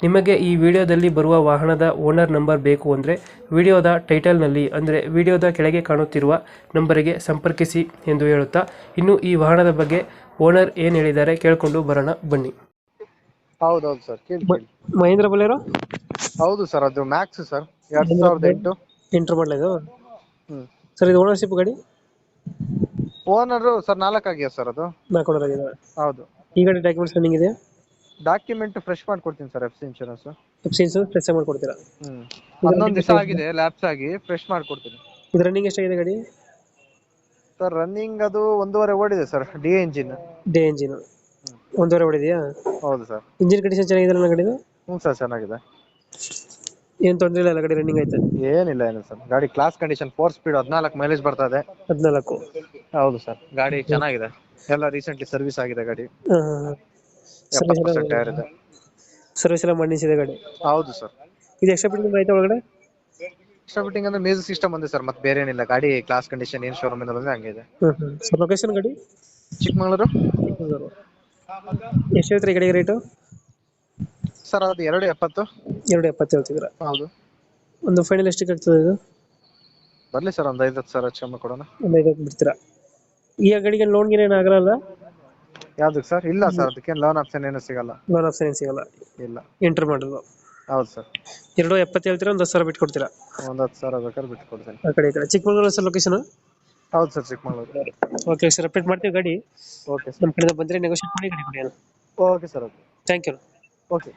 ನಿಮಗೆ ಈ ವಿಡಿಯೋದಲ್ಲಿ ಬರುವ ವಾಹನದ ಓನರ್ ನಂಬರ್ ಬೇಕು ಅಂದರೆ ವಿಡಿಯೋದ ಟೈಟಲ್ನಲ್ಲಿ ಅಂದರೆ ವಿಡಿಯೋದ ಕೆಳಗೆ ಕಾಣುತ್ತಿರುವ ನಂಬರಿಗೆ ಸಂಪರ್ಕಿಸಿ ಎಂದು ಹೇಳುತ್ತಾ ಇನ್ನು ಈ ವಾಹನದ ಬಗ್ಗೆ ಓನರ್ ಏನು ಹೇಳಿದ್ದಾರೆ ಕೇಳಿಕೊಂಡು ಬರೋಣ ಬನ್ನಿ. ಹೌದೌದು ಸರ್ ಕೇಳಿ ಮಹೇಂದ್ರ ಬಲೇರೋ ಹೌದು ಸರ್ ಅದು ಮ್ಯಾಕ್ಸ್ ಸರ್ ಎರಡ್ ಸಾವಿರದ ಎಂಟು. ಎಂಟ್ರ್ ಹ್ಮ್. ಸರ್ ಇದು ಓನರ್ಶಿಪ್ ಗಾಡಿ? ಓನರು ಸರ್ ನಾಲ್ಕಾಗಿದೆ ಸರ್ ಅದು? ನಾಲ್ಕು ಆಗಿದೆ ಹೌದು. ಈ ಗಾಡಿ ಡಾಕ್ಯುಮೆಂಟ್ಸ್ ರನ್ನಿಂಗ್ ಇದೆಯಾ? ಡಾಕ್ಯುಮೆಂಟ್ ಫ್ರೆಶ್ ಮಾಡ್ಕೊಡ್ತೀನಿ ಸರ್ ಎಫ್ ಸಿ ಇನ್ಶೂರೆನ್ಸ್ ಎಫ್ಸಿನ್ಸ್ ಫ್ರೆಶ್ ಮಾಡ್ಕೊಡ್ತೀರಾ? ಹ್ಮ್. ಹನ್ನೊಂದು ದಿವಸ ಆಗಿದೆ ಲ್ಯಾಪ್ಸ್ ಆಗಿ ಫ್ರೆಶ್ ಮಾಡ್ಕೊಡ್ತೀನಿ. ಇದು ರನ್ನಿಂಗ್ ಎಷ್ಟಾಗಿದೆ ಗಾಡಿ? ಸರ್ ರನ್ನಿಂಗ್ ಅದು ಒಂದೂವರೆ ಓಡಿದೆ sir D engine D engine ಒಂದೂವರೆ ಹೊಡಿದೆಯಾ ಹೌದು ಸರ್. ಇಂಜಿನ್ ಕಂಡೀಷನ್ ಚೆನ್ನಾಗಿದೆ ನನ್ನ ಗಾಡಿದು? ಹ್ಞೂ ಸರ್ ಚೆನ್ನಾಗಿದೆ. ಏನು ತೊಂದ್ರೆ ಇಲ್ಲ ಅಲ್ಲ ಗಾಡಿ ರನ್ನಿಂಗ್ ಐತೆ ಏನಿಲ್ಲ ಏನು ಸರ್. ಗಾಡಿ ಕ್ಲಾಸ್ ಕಂಡೀಷನ್ ಫೋರ್ ಸ್ಪೀಡ್ ಹದಿನಾಲ್ಕು ಮೈಲೇಜ್ ಬರ್ತಾ ಇದೆ. ಹದಿನಾಲ್ಕು. ಹೌದು ಸರ್. ಗಾಡಿ ಚೆನ್ನಾಗಿದೆ. ಎಲ್ಲ ರೀಸೆಂಟ್ಲಿ ಸರ್ವಿಸ್ ಆಗಿದೆ ಗಾಡಿ. ಹಾಂ ಹಾಂ. ಎಪ್ಪತ್ತು ಪರ್ಸೆಂಟ್ ಟೈರ್ ಇದೆ ಸರ್ವಿಸ್ ಎಲ್ಲ ಮಾಡಿಸಿದೆ ಗಾಡಿ. ಹೌದು ಸರ್. ಇದು ಎಕ್ಸ್ಟ್ರಾ ಫಿಟ್ಟಿಂಗ್ ಐತೆ ಒಳಗಡೆ? ಎಕ್ಸ್ಟ್ರಾ ಫಿಟ್ಟಿಂಗ್ ಅಂದ್ರೆ ಮ್ಯೂಸಿಕ್ ಸಿಸ್ಟಮ್ ಒಂದೇ ಸರ್. ಮತ್ತೆ ಬೇರೆ ಏನಿಲ್ಲ. ಗಾಡಿ ಕ್ಲಾಸ್ ಕಂಡೀಷನ್ ಏನ್ ಶೋರೂಮ್ ಇಂದ ಬಂದ್ರೆ ಹಂಗೆ ಇದೆ. ಸರ್ ಲೊಕೇಶನ್ ಗಾಡಿ? ಚಿಕ್ಕಮಗಳೂರು. ಎಷ್ಟು ಹೇಳ್ತೀರಿ ಈ ಗಾಡಿಗೆ ರೇಟು ಸರ್ ಅದು ಎರಡು ಎಪ್ಪತ್ತು. ಎರಡು ಎಪ್ಪತ್ತು ಹೇಳ್ತಿದ್ರ ಹೌದು. ಒಂದು ಫೈನಲ್ ಎಷ್ಟಕ್ಕೆ ಆಗ್ತದೆ ಇದು? ಬರಲಿ ಸರ್. ಒಂದು ಹತ್ತು ಸಾವಿರ ಕ್ಷಮ ಕೊಡೋಣ. ಒಂದು ಐದು ಬಿಡ್ತೀರಾ? ಈ ಗಾಡಿಗೆ ಲೋನ್ ಗಿನ್ ಏನು ಆಗಲ್ಲ ಯಾವ್ದಕ್ಕೆ ಸರ್? ಇಲ್ಲ ಸರ್ ಅದಕ್ಕೆ ಲೋನ್ ಆಪ್ಷನ್ ಏನು ಸಿಗಲ್ಲ. ಲೋನ್ ಆಪ್ಷನ್ ಏನು ಸಿಗಲ್ಲ. ಇಲ್ಲ. ಎಂಟರ್ ಮಾಡಲು ಹೌದು ಸರ್. ಎರಡು ಎಪ್ಪತ್ತು ಹೇಳ್ತೀರಾ ಒಂದು ಹತ್ತು ಸಾವಿರ ಬಿಟ್ಟು ಕೊಡ್ತೀರಾ ಒಂದು ಹತ್ತು ಸಾವಿರ ಬೇಕಾದ್ರೆ ಬಿಟ್ಟು ಕೊಡ್ತೀನಿ ಆ ಕಡೆ ಈ ಕಡೆ. ಚಿಕ್ಕಮಗಳೂರು ಸರ್ ಲೊಕೇಶನ್ ಹೌದು sir Chikkamagaluru. Okay sir update ಮಾಡ್ತೀವಿ ಗಾಡಿ. ಓಕೆ ಸರ್ ನಮ್ಮ ಕಡೆ ಬಂದರೆ ನೆಗೋಷಿಯೇಟ್ ಮಾಡಿ ಗಾಡಿ ಕೊಡಿ okay sir okay thank you okay